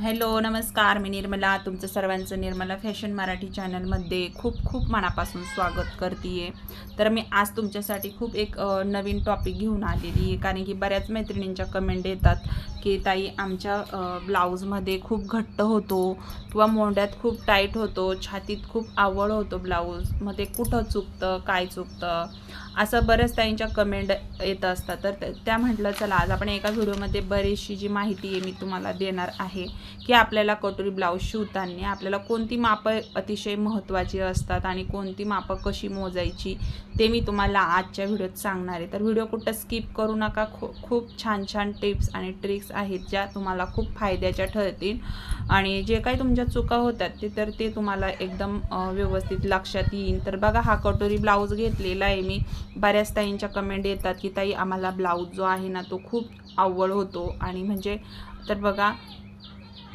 Hello नमस्कार. मी निर्मला. तुमचं सर्वांचं निर्मला फॅशन मराठी चॅनलमध्ये खूप खूप मनापासून स्वागत करते तर मी आज तुमच्यासाठी खूप एक नवीन टॉपिक घेऊन आलेली आहे. कारण की बऱ्याच मैत्रिणींच्या कमेंट येतात की ताई आमच्या ब्लाऊजमध्ये खूप घट्ट होतो किंवा मोंड्यात खूप टाईट होतो छातीत खूप आवड होतो ब्लाऊज मग ते कुठं चुकतं? काय चुकतं? असं बऱ्याच ताईंच्या कमेंट येत असतात. तर त्या- त्या म्हटलं चला आज आपण एका व्हिडिओमध्ये बरीचशी जी माहिती आहे मी तुम्हाला देणार आहे की आपल्याला कटोरी ब्लाऊज शिवताना आपल्याला कोणती मापं अतिशय महत्त्वाची असतात आणि कोणती मापं कशी मोजायची ते मी तुम्हाला आजच्या व्हिडिओत सांगणार आहे. तर व्हिडिओ कुठं स्किप करू नका. खू खूप छान छान टिप्स आणि ट्रिक्स आहेत ज्या तुम्हाला खूप फायद्याच्या ठरतील. आणि जे काही तुमच्या चुका होतात ते तर ते तुम्हाला एकदम व्यवस्थित लक्षात येईल. तर बघा हा कटोरी ब्लाऊज घेतलेला आहे मी. बऱ्याच ताईंच्या कमेंट येतात की ताई आम्हाला ब्लाऊज जो आहे ना तो खूप आवड होतो. आणि म्हणजे तर बघा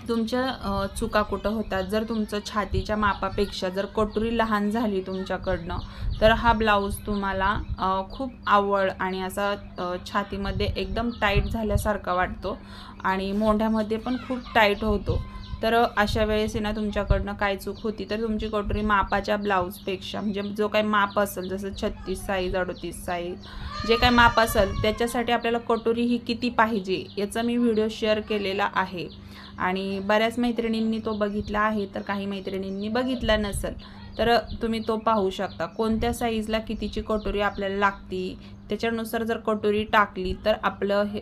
तुमच्या चुका कुठं होतात? जर तुमचं छातीच्या मापापेक्षा जर कटोरी लहान झाली तुमच्याकडनं तर हा ब्लाऊज तुम्हाला खूप आवड आणि असा छातीमध्ये एकदम टाईट झाल्यासारखा वाटतो आणि मोंढ्यामध्ये पण खूप टाईट होतो. तर अशा वेळेस आहे ना तुमच्याकडनं काय चूक होती तर तुमची कटोरी मापाच्या ब्लाऊजपेक्षा म्हणजे जो काही माप असेल जसं छत्तीस साईज अडतीस साईज जे काही माप असेल त्याच्यासाठी आपल्याला कटोरी ही किती पाहिजे याचा मी व्हिडिओ शेअर केलेला आहे. आणि बऱ्याच मैत्रिणींनी तो बघितला आहे तर काही मैत्रिणींनी बघितला नसेल तर तुम्ही तो पाहू शकता. कोणत्या साईजला कितीची कटोरी आपल्याला लागती त्याच्यानुसार जर कटोरी टाकली तर आपलं हे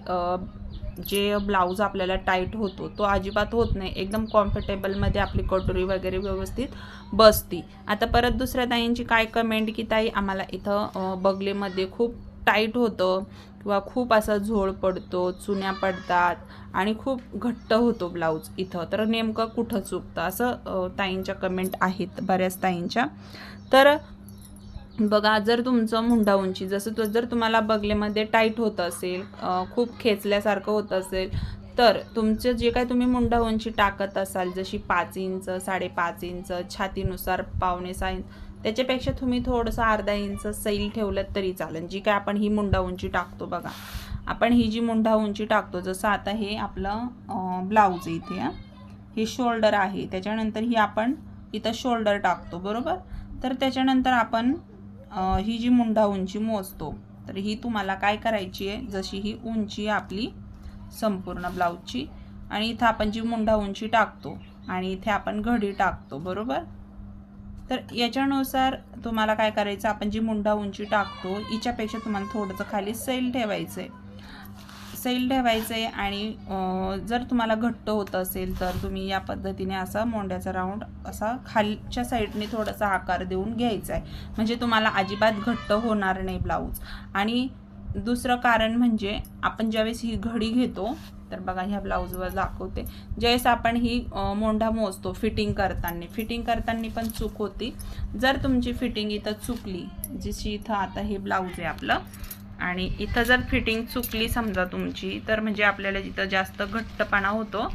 जे ब्लाऊज आपल्याला टाईट होतो तो अजिबात होत नाही. एकदम कॉम्फर्टेबलमध्ये आपली कटोरी वगैरे व्यवस्थित बसती. आता परत दुसऱ्या ताईंची काय कमेंट की ताई आम्हाला इथं बगलेमध्ये खूप टाईट होतं किंवा खूप असा झोळ पडतो चुन्या पडतात आणि खूप घट्ट होतो ब्लाऊज इथं. तर नेमकं कुठं चुकतं? असं ताईंच्या कमेंट आहेत बऱ्याच ताईंच्या. तर बघा जर तुमचं मुंडा उंची जसं तो जर तुम्हाला बगलेमध्ये टाईट होत असेल खूप खेचल्यासारखं होत असेल तर तुमचं जे काय तुम्ही मुंडा उंची टाकत असाल जशी पाच इंच साडेपाच इंच छातीनुसार पावणे सहा इंच त्याच्यापेक्षा तुम्ही थोडंसं अर्धा इंच सैल ठेवलं तरी चालेल. जी काय आपण ही मुंडा उंची टाकतो बघा. आपण ही जी मुंडा उंची टाकतो जसं आता हे आपलं ब्लाऊज आहे इथे हां. हे शोल्डर आहे. त्याच्यानंतर ही आपण इथं शोल्डर टाकतो बरोबर? तर त्याच्यानंतर आपण ही जी मुंडा उंची मोजतो तर ही तुम्हाला काय करायची आहे? जशी ही उंची आपली संपूर्ण ब्लाऊजची आणि इथं आपण जी मुंडा उंची टाकतो आणि इथे आपण घडी टाकतो बरोबर? तर याच्यानुसार तुम्हाला काय करायचं? आपण जी मुंडा उंची टाकतो हिच्यापेक्षा तुम्हाला थोडंसं खाली सैल ठेवायचं आहे सैल ठेवायचं आहे आणि जर तुम्हाला घट्ट होत असेल तर तुम्ही या पद्धतीने असा मोंड्याचा राऊंड असा खालच्या साईडने थोडासा आकार देऊन घ्यायचा आहे म्हणजे तुम्हाला अजिबात घट्ट होणार नाही ब्लाऊज. आणि दुसरं कारण म्हणजे आपण ज्यावेळेस ही घडी घेतो तर बघा ह्या ब्लाऊजवर दाखवते. ज्यावेळेस आपण ही मोंढा मोजतो फिटिंग करताना फिटिंग करताना पण चूक होती. जर तुमची फिटिंग इथं चुकली जशी इथं आता हे ब्लाऊज आहे आपलं आणि इथं जर फिटिंग चुकली समजा तुमची तर म्हणजे आपल्याला जिथं जास्त घट्टपणा होतो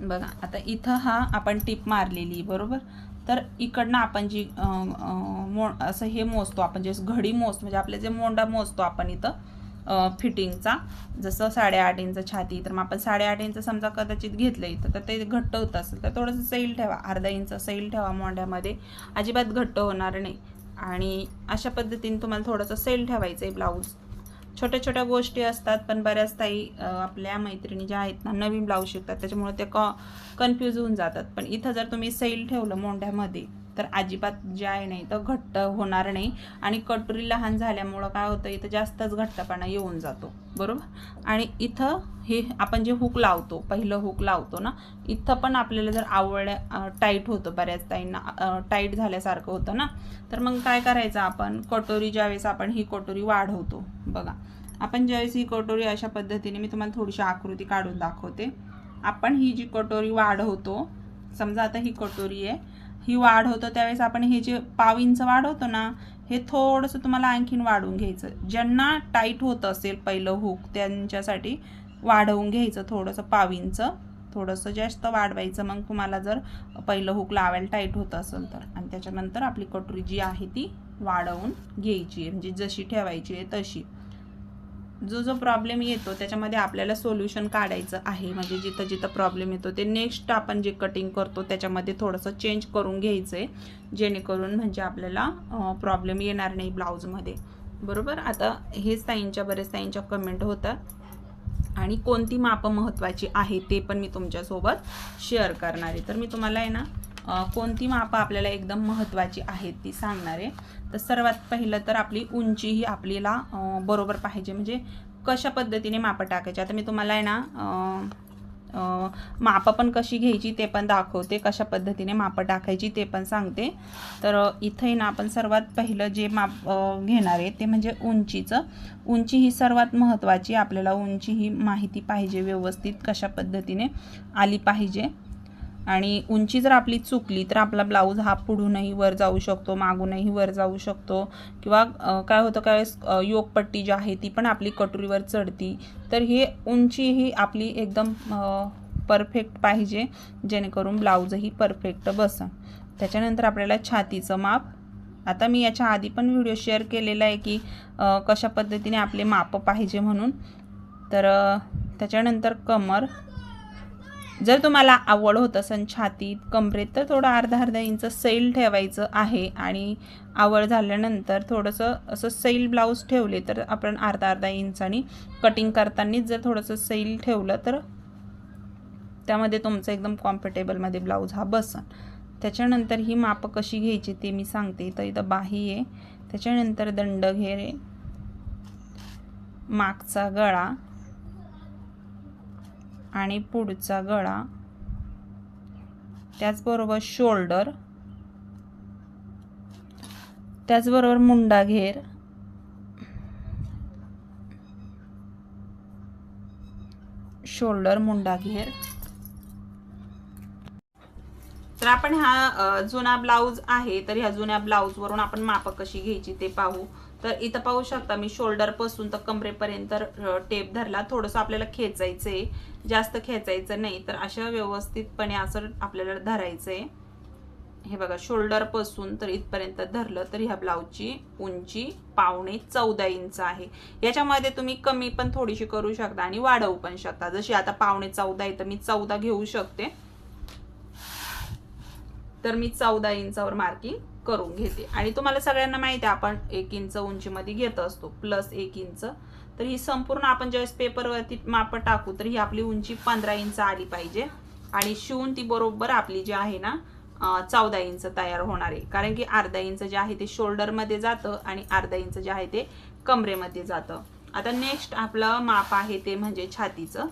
बघा आता इथं हा आपण टीप मारलेली बरोबर? तर इकडनं आपण जी मो असं हे मोजतो आपण जे घडी मोजतो म्हणजे आपले जे मोंडा मोजतो आपण इथं फिटिंगचा जसं साडेआठ इंच छाती तर मग आपण साडेआठ इंच समजा कदाचित घेतलं इथं तर ते घट्ट होत असेल तर थोडंसं सैल ठेवा अर्धा इंच सैल ठेवा मोंड्यामध्ये अजिबात घट्ट होणार नाही. आणि अशा पद्धतीने तुम्हाला थोडंसं सेल ठेवायचं आहे ब्लाऊज छोट्या छोट्या गोष्टी असतात पण बऱ्याच ताई आपल्या मैत्रिणी ज्या आहेत ना नवीन ब्लाऊज शिकतात त्याच्यामुळे ते कॉ कन्फ्यूज होऊन जातात. पण इथं जर तुम्ही सैल ठेवलं मोंढ्यामध्ये तर अजिबात जे आहे नाही तर घट्ट होणार नाही. आणि कटोरी लहान झाल्यामुळं काय होतं इथं जास्तच घट्टपणा येऊन जातो. बरोबर? आणि इथं हे आपण जे हुक लावतो पहिलं हुक लावतो ना इथं पण आपल्याला जर आवडल्या टाईट होतं बऱ्याच ताईंना टाईट झाल्यासारखं होतं ना तर मग काय करायचं आपण? कटोरी ज्यावेळेस आपण ही कटोरी वाढवतो. बघा आपण ज्यावेळेस ही कटोरी अशा पद्धतीने मी तुम्हाला थोडीशी आकृती काढून दाखवते. आपण ही जी कटोरी वाढवतो समजा आता ही कटोरी आहे ही होतं त्यावेळेस आपण हे जे पाव इंच वाढवतो ना हे थोडंसं तुम्हाला आणखीन वाढवून घ्यायचं. ज्यांना टाईट होत असेल पहिलं हुक त्यांच्यासाठी वाढवून घ्यायचं थोडंसं पाव इंच थोडंसं जास्त वाढवायचं मग तुम्हाला जर पहिलं हुक लावायला टाईट होत असेल तर. आणि त्याच्यानंतर आपली कटोरी जी आहे ती वाढवून घ्यायची आहे. म्हणजे जशी ठेवायची आहे तशी. जो जो प्रॉब्लेम येतो त्याच्यामध्ये आपल्याला सोल्युशन काढायचं आहे. म्हणजे जिथं जिथं प्रॉब्लेम येतो ते नेक्स्ट आपण जे कटिंग करतो त्याच्यामध्ये थोडंसं चेंज करून घ्यायचं आहे जेणेकरून म्हणजे आपल्याला प्रॉब्लेम येणार नाही ब्लाऊजमध्ये बरोबर? आता हे साईनच्या बरेच साईंच्या कमेंट होतात. आणि कोणती मापं महत्त्वाची आहे ते पण मी तुमच्यासोबत शेअर करणार आहे. तर मी तुम्हाला आहे ना कोणती मापं आपल्याला एकदम महत्त्वाची आहेत ती सांगणार. आहे तर सर्वात पहिलं तर आपली उंची ही आपल्याला बरोबर पाहिजे. म्हणजे कशा पद्धतीने मापं टाकायची? आता मी तुम्हाला आहे ना मापं पण कशी घ्यायची ते पण दाखवते. कशा पद्धतीने मापं टाकायची ते पण सांगते. तर इथंही ना आपण सर्वात पहिलं जे माप घेणार आहे ते म्हणजे उंचीचं. उंची ही सर्वात महत्त्वाची. आपल्याला उंची ही माहिती पाहिजे व्यवस्थित कशा पद्धतीने आली पाहिजे. आणि उंची जर आपली चुकली तर आपला ब्लाऊज हा पुढूनही वर जाऊ शकतो मागूनही वर जाऊ शकतो. किंवा काय होतं काय योगपट्टी जी आहे ती पण आपली कटोरीवर चढती. तर हे उंची ही आपली एकदम परफेक्ट पाहिजे जेणेकरून ब्लाऊजही परफेक्ट बसन. त्याच्यानंतर आपल्याला छातीचं माप. आता मी याच्या आधी पण व्हिडिओ शेअर केलेला आहे की कशा पद्धतीने आपले माप पाहिजे म्हणून. तर त्याच्यानंतर कमर. जर तुम्हाला आवड होत असेल छातीत कमरेत तर थोडं अर्धा अर्धा इंच सैल ठेवायचं आहे. आणि आवड झाल्यानंतर थोडंसं असं सैल ब्लाऊज ठेवले तर आपण अर्धा अर्धा इंचानी कटिंग करतानाच जर थोडंसं सैल ठेवलं तर त्यामध्ये तुमचं एकदम कॉम्फर्टेबलमध्ये ब्लाऊज हा बसन त्याच्यानंतर ही मापं कशी घ्यायची ते मी सांगते. तर इथं बाही आहे. त्याच्यानंतर दंड घेरे मागचा गळा. आणि पुढचा गळा. त्याचबरोबर शोल्डर त्याचबरोबर मुंडा घेर शोल्डर मुंडा घेर तर आपण हा जुना ब्लाऊज आहे तर ह्या जुन्या ब्लाऊजवरून आपण मापं कशी घ्यायची ते पाहू. तर इथं पाहू शकता मी शोल्डरपासून तर कमरेपर्यंत टेप धरला. थोडंसं आपल्याला खेचायचं आहे जास्त खेचायचं नाही तर अशा व्यवस्थितपणे असं आपल्याला धरायचंय. हे बघा शोल्डरपासून तर इथपर्यंत धरलं तर ह्या ब्लाऊजची उंची पावणे चौदा इंच आहे. याच्यामध्ये तुम्ही कमी पण थोडीशी करू शकता आणि वाढवू पण शकता. जशी आता पावणे चौदा आहे तर मी चौदा घेऊ शकते. तर मी चौदा इंचावर मार्किंग करून घेते. आणि तुम्हाला सगळ्यांना माहिती आहे आपण एक इंच उंचीमध्ये घेत असतो प्लस एक इंच. तर ही संपूर्ण आपण ज्यावेळेस पेपरवरती माप टाकू तर ही आपली उंची पंधरा इंच आली पाहिजे. आणि शिवून ती बरोबर आपली जी आहे ना चौदा इंच तयार होणार आहे. कारण की अर्धा इंच जे आहे ते शोल्डरमध्ये जातं आणि अर्धा इंच जे आहे ते कमरेमध्ये जातं. आता नेक्स्ट आपलं माप आहे ते म्हणजे छातीचं.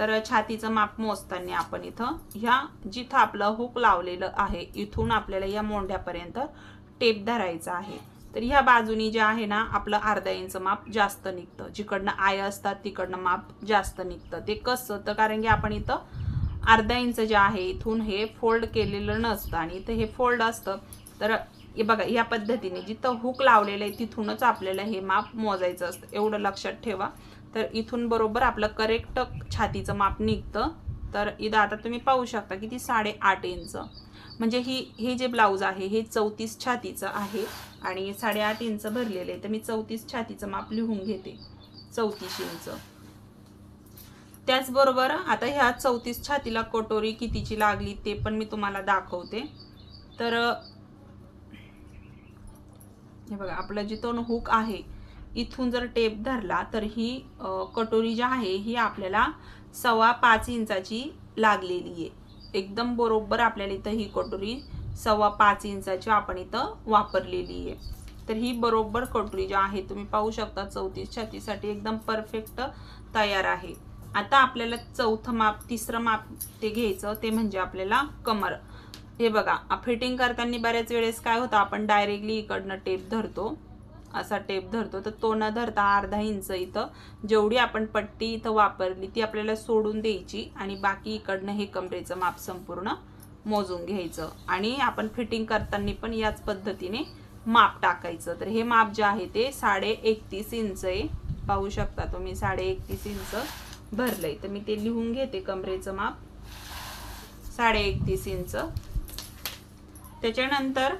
तर छातीचं माप मोजताना आपण इथं ह्या जिथं आपलं हुक लावलेलं आहे इथून आपल्याला या मोंढ्यापर्यंत टेप धरायचा आहे. तर ह्या बाजूनी जे आहे ना आपलं अर्धा इंच माप जास्त निघतं. जिकडनं आय असतात तिकडनं माप जास्त निघतं. ते कसं? तर कारण की आपण इथं अर्धा इंच जे आहे इथून हे फोल्ड केलेलं नसतं आणि इथं हे फोल्ड असतं. तर हे बघा या पद्धतीने जिथं हुक लावलेलं आहे तिथूनच आपल्याला हे माप मोजायचं असतं. एवढं लक्षात ठेवा. तर इथून बरोबर आपलं करेक्ट छातीचं माप निघतं. तर इथं आता तुम्ही पाहू शकता की ती साडेआठ इंच. म्हणजे ही हे जे ब्लाऊज आहे हे चौतीस छातीचं आहे आणि साडेआठ इंच भरलेलं आहे. तर मी चौतीस छातीचं माप लिहून घेते. चौतीस इंच. त्याचबरोबर आता ह्या चौतीस छातीला कटोरी कितीची लागली ते पण मी तुम्हाला दाखवते. तर हे बघा आपलं जिथून हुक आहे इथून जर टेप धरला तर ही कटोरी जी आहे ही आपल्याला सव्वा पाच इंचाची लागलेली आहे. एकदम बरोबर आपल्याला इथं ही कटोरी सव्वा पाच इंचाची आपण इथं वापरलेली आहे. तर ही बरोबर कटोरी जी आहे तुम्ही पाहू शकता चौतीस छातीसाठी एकदम परफेक्ट तयार आहे. आता आपल्याला चौथं माप तिसरं माप ते घ्यायचं ते म्हणजे आपल्याला कमर. हे बघा फिटिंग करताना बऱ्याच वेळेस काय होतं आपण डायरेक्टली इकडनं टेप धरतो. असा टेप धरतो. तर तो न धरता अर्धा इंच इथं जेवढी आपण पट्टी इथं वापरली ती आपल्याला सोडून द्यायची आणि बाकी इकडनं हे कमरेचं माप संपूर्ण मोजून घ्यायचं. आणि आपण फिटिंग करताना पण याच पद्धतीने माप टाकायचं. तर हे माप जे आहे ते साडे एकतीस इंच आहे. पाहू शकता तुम्ही साडे एकतीस इंच भरलंय. तर मी ते लिहून घेते कमरेचं माप. साडे एकतीस इंच त्याच्यानंतर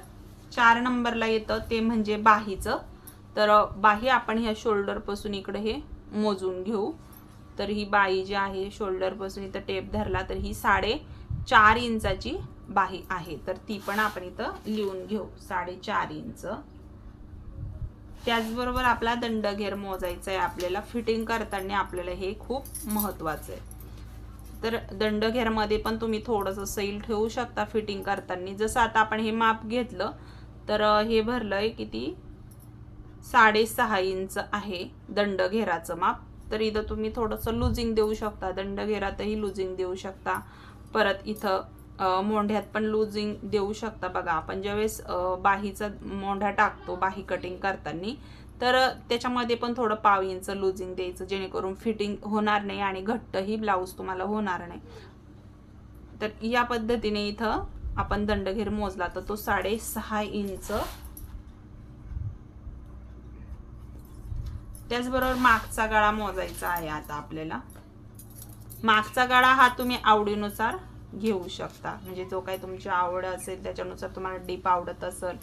चार नंबरला येतं ते म्हणजे बाहीचं. तर बाही आपण ह्या शोल्डरपासून इकडे हे मोजून घेऊ. तर ही बाई जी आहे शोल्डरपासून इथं टेप धरला तर ही साडे चार इंचाची बाही आहे. तर ती पण आपण इथं लिहून घेऊ. साडेचार इंच. त्याचबरोबर आपला दंडघेर मोजायचा आहे आपल्याला. फिटिंग करताना आपल्याला हे खूप महत्वाचं आहे तर दंडघेरमध्ये पण तुम्ही थोडंसं सैल ठेवू शकता फिटिंग करताना. जसं आता आपण हे माप घेतलं तर हे भरलं आहे किती? साडेसहा इंच आहे दंडघेराचं माप. तर इथं तुम्ही थोडंसं लुझिंग देऊ शकता. दंड घेरातही लुझिंग देऊ शकता. परत इथं मोंढ्यात पण लुझिंग देऊ शकता बघा. आपण ज्यावेळेस बाहीचा मोंढा टाकतो बाही कटिंग करताना तर त्याच्यामध्ये पण थोडं पाव इंच लुझिंग द्यायचं. जेणेकरून फिटिंग होणार नाही आणि घट्टही ब्लाऊज तुम्हाला होणार नाही. तर या पद्धतीने इथं आपण दंडघेर मोजला तर तो साडेसहा इंच त्याचबरोबर मागचा गळा मोजायचा आहे आता आपल्याला. मागचा गळा हा तुम्ही आवडीनुसार घेऊ शकता. म्हणजे जो काही तुमची आवड असेल त्याच्यानुसार तुम्हाला डीप आवडत असेल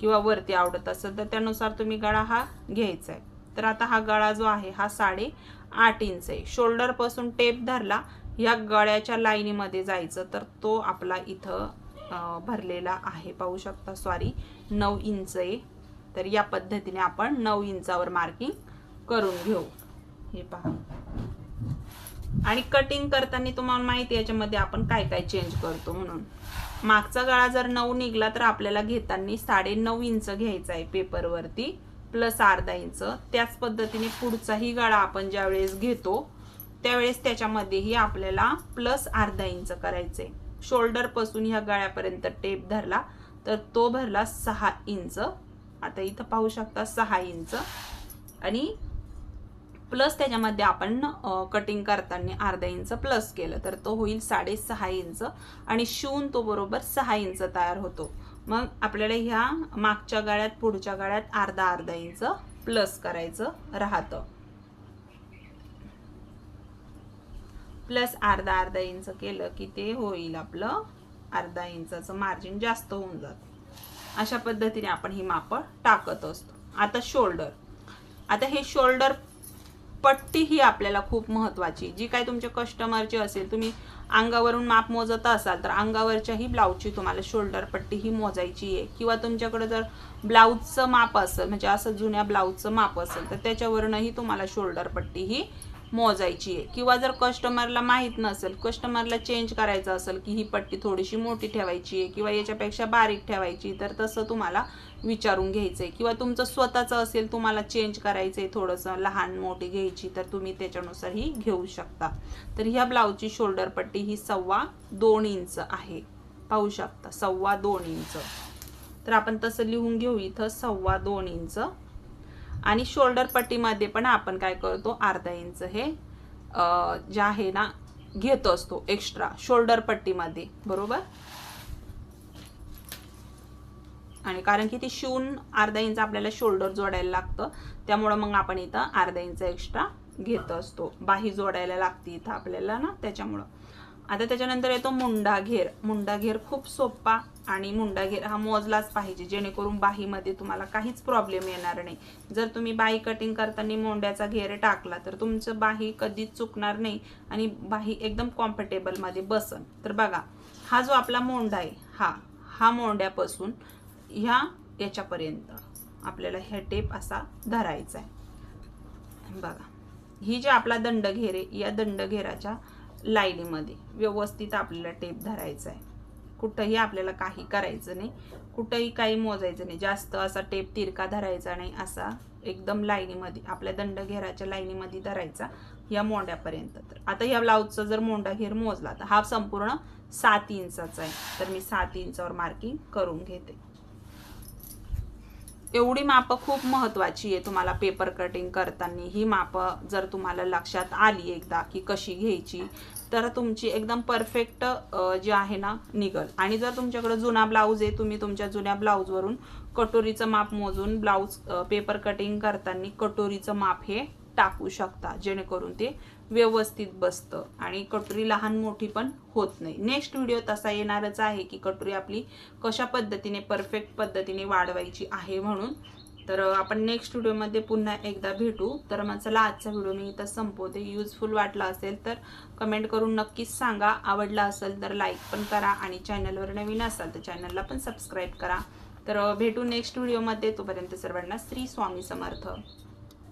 किंवा वरती आवडत असेल तर त्यानुसार तुम्ही गळा हा घ्यायचा आहे. तर आता हा गळा जो आहे हा साडे आठ इंच आहे. शोल्डरपासून टेप धरला या गळ्याच्या लाईनीमध्ये जायचं तर तो आपला इथं भरलेला आहे. पाहू शकता सॉरी नऊ इंच आहे. तर या पद्धतीने आपण नऊ इंचावर मार्किंग करून घेऊ. हे पहा. आणि कटिंग करताना तुम्हाला माहिती याच्यामध्ये आपण काय काय चेंज करतो म्हणून. मागचा गळा जर नऊ निघला तर आपल्याला घेताना साडे नऊ इंच घ्यायचा आहे पेपरवरती प्लस अर्धा इंच. त्याच पद्धतीने पुढचाही गळा आपण ज्यावेळेस घेतो त्यावेळेस त्याच्यामध्येही आपल्याला प्लस अर्धा इंच करायचे आहे शोल्डरपासून ह्या गळ्यापर्यंत टेप धरला तर तो भरला सहा इंच. आता इथं पाहू शकता सहा इंच. आणि प्लस त्याच्यामध्ये आपण कटिंग करताना अर्धा इंच प्लस केलं. तर तो होईल साडेसहा इंच. आणि शिवून तो बरोबर सहा इंच तयार होतो. मग आपल्याला ह्या मागच्या गाळ्यात पुढच्या गाळ्यात अर्धा अर्धा इंच प्लस करायचं राहतं. प्लस अर्धा अर्धा इंच केलं की ते होईल आपलं अर्धा इंचाचं मार्जिन जास्त होऊन जातं. अशा पद्धतीने आपण ही मापं टाकत असतो. आता शोल्डर. आता हे शोल्डर पट्टी ही आपल्याला खूप महत्त्वाची जी काय तुमच्या कस्टमरची असेल तुम्ही अंगावरून माप मोजत असाल तर अंगावरच्याही ब्लाऊजची तुम्हाला शोल्डर पट्टी ही मोजायची आहे. किंवा तुमच्याकडे जर ब्लाऊजचं माप असेल म्हणजे असं जुन्या ब्लाऊजचं माप असेल तर त्याच्यावरूनही तुम्हाला शोल्डर पट्टी ही मोजायची आहे. किंवा जर कस्टमरला माहीत नसेल कस्टमरला चेंज करायचं असेल की ही पट्टी थोडीशी मोठी ठेवायची आहे किंवा याच्यापेक्षा बारीक ठेवायची तर तसं तुम्हाला विचारून घ्यायचं आहे किंवा तुमचं स्वतःचं असेल तुम्हाला चेंज करायचं आहे थोडंसं लहान मोठी घ्यायची तर तुम्ही त्याच्यानुसार ही घेऊ शकता. तर ह्या ब्लाऊजची शोल्डर पट्टी ही सव्वा दोन इंच आहे. पाहू शकता सव्वा दोन इंच. तर आपण तसं लिहून घेऊ इथं सव्वा दोन इंच. आणि शोल्डर पट्टीमध्ये पण आपण काय करतो अर्धा इंच हे जे आहे ना घेत असतो एक्स्ट्रा शोल्डर पट्टीमध्ये बरोबर? आणि कारण की ती शिवून अर्धा इंच आपल्याला शोल्डर जोडायला लागतं त्यामुळं मग आपण इथं अर्धा इंच एक्स्ट्रा घेत असतो. बाही जोडायला लागते इथं आपल्याला ना त्याच्यामुळं. आता त्याच्यानंतर येतो मुंडा घेर मुंडा घेर खूप सोपा आणि मुंडा घेर हा मोजलाच पाहिजे. जेणेकरून बाहीमध्ये तुम्हाला काहीच प्रॉब्लेम येणार नाही. जर तुम्ही बाही कटिंग करताना मोंड्याचा घेर टाकला तर तुमचं बाही कधीच चुकणार नाही आणि बाही एकदम कॉम्फर्टेबलमध्ये बसन. तर बघा हा जो आपला मोंडा आहे हा हा मोंड्यापासून ह्या याच्यापर्यंत आपल्याला ह्या टेप असा धरायचा आहे. बघा ही जे आपला दंडघेर आहे या दंडघेराच्या लाईनीमध्ये. व्यवस्थित आपल्याला टेप धरायचा आहे कुठंही आपल्याला काही करायचं नाही. कुठंही काही मोजायचं नाही. जास्त असा टेप तिरका धरायचा नाही. असा एकदम लाईनीमध्ये आपल्या दंडघेराच्या लाईनीमध्ये धरायचा या मोंड्यापर्यंत तर. आता या ब्लाऊजचा जर मोंडा घेर मोजला तर हा संपूर्ण सात इंचाचा आहे. तर मी सात इंचावर मार्किंग करून घेते. एवढी मापं खूप महत्वाची आहे तुम्हाला पेपर कटिंग करताना. ही मापं जर तुम्हाला लक्षात आली एकदा की कशी घ्यायची तर तुमची एकदम परफेक्ट जी आहे ना निघल. आणि जर तुमच्याकडे जुना ब्लाऊज आहे तुम्ही तुमच्या जुन्या ब्लाऊजवरून कटोरीचं माप मोजून ब्लाऊज पेपर कटिंग करताना कटोरीचं माप हे टाकू शकता जेणेकरून ते व्यवस्थित बसतं आणि कटोरी लहान मोठी पण होत नाही. नेक्स्ट व्हिडिओ तसा येणारच आहे की कटोरी आपली कशा पद्धतीने परफेक्ट पद्धतीने वाढवायची आहे म्हणून. तर आपण नेक्स्ट व्हिडिओमध्ये पुन्हा एकदा भेटू. तर मग चला आजचा व्हिडिओ मी इथं संपवते. युजफुल वाटला असेल तर कमेंट करून नक्कीच सांगा. आवडला असेल तर लाईक पण करा आणि चॅनलवर नवीन असाल तर चॅनलला पण सबस्क्राईब करा. तर भेटू नेक्स्ट व्हिडिओमध्ये तोपर्यंत सर्वांना श्री स्वामी समर्थ.